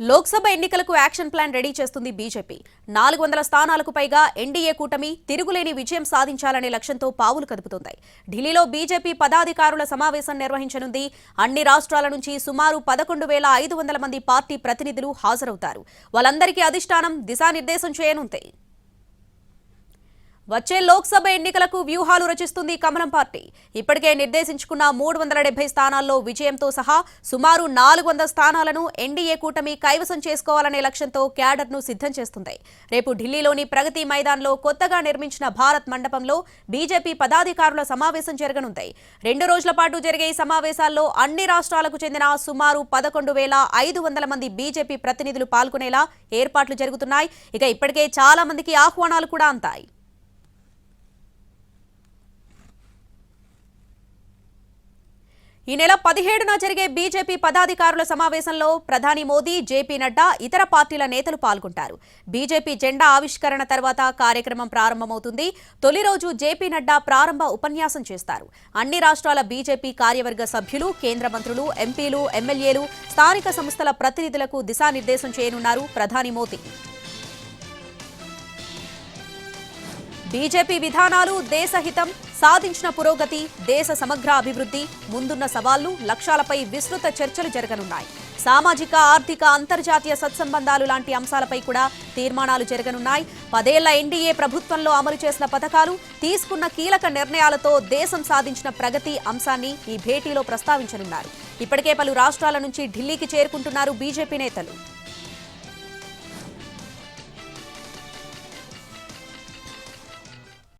లోక్సభ ఎన్నికలకు action plan ready చేస్తుంది BJP. నాలుగు వందల స్థానాలకు పైగా ఎన్డీఏ కూటమి తిరుగులేని విజయం సాధించాలనే లక్ష్యంతో పావులు కదుపుతోంది ఢిల్లీలో బీజేపీ పదాధికారుల సమావేశం నిర్వహించనుంది. అన్ని రాష్ట్రాల నుంచి సుమారు పదకొండు వేల ఐదు వందల మంది పార్టీ ప్రతినిధులు హాజరవుతారు. వాళ్ళందరికీ అధిష్టానం దిశానిర్దేశం చేయనుంది. వచ్చే లోక్సభ ఎన్నికలకు వ్యూహాలు రచిస్తుంది కమలం పార్టీ. ఇప్పటికే నిర్దేశించుకున్న మూడు వందల డెబ్బై స్థానాల్లో విజయంతో సహా సుమారు నాలుగు వందల స్థానాలను ఎన్డీఏ కూటమి కైవసం చేసుకోవాలనే లక్ష్యంతో క్యాడర్ను సిద్ధం చేస్తుంది. రేపు ఢిల్లీలోని ప్రగతి మైదాన్లో కొత్తగా నిర్మించిన భారత్ మండపంలో బీజేపీ పదాధికారుల సమావేశం జరగనుంది. రెండు రోజుల పాటు జరిగే ఈ సమావేశాల్లో అన్ని రాష్ట్రాలకు చెందిన సుమారు పదకొండు వేల ఐదు వందల మంది బీజేపీ ప్రతినిధులు పాల్గొనేలా ఏర్పాట్లు జరుగుతున్నాయి. ఇక ఇప్పటికే చాలా మందికి ఆహ్వానాలు కూడా అంతాయి ఈ నెల పదిహేడున జరిగే బీజేపీ పదాధికారుల సమావేశంలో ప్రధాని మోదీ జేపీ నడ్డా ఇతర పార్టీల నేతలు పాల్గొంటారు. బీజేపీ జెండా ఆవిష్కరణ తర్వాత కార్యక్రమం ప్రారంభమవుతుంది. తొలి రోజు జేపీ నడ్డా ప్రారంభ ఉపన్యాసం చేస్తారు. అన్ని రాష్ట్రాల బీజేపీ కార్యవర్గ సభ్యులు కేంద్ర మంత్రులు ఎంపీలు ఎమ్మెల్యేలు స్థానిక సంస్థల ప్రతినిధులకు దిశానిర్దేశం చేయనున్నారు ప్రధాని మోదీ. బీజేపీ విధానాలు దేశహితం సాధించిన పురోగతి దేశ సమగ్ర అభివృద్ధి ముందున్న సవాళ్ళు లక్ష్యాలపై విస్తృత చర్చలు జరగనున్నాయి. సామాజిక ఆర్థిక అంతర్జాతీయ సత్సంబంధాలు లాంటి అంశాలపై కూడా తీర్మానాలు జరగనున్నాయి. పదేళ్ళ ఎన్డీఏ ప్రభుత్వంలో అమలు చేసిన పథకాలు తీసుకున్న కీలక నిర్ణయాలతో దేశం సాధించిన ప్రగతి అంశాన్ని ఈ భేటీలో ప్రస్తావించనున్నారు. ఇప్పటికే పలు రాష్ట్రాల నుంచి ఢిల్లీకి చేరుకుంటున్నారు బీజేపీ నేతలు.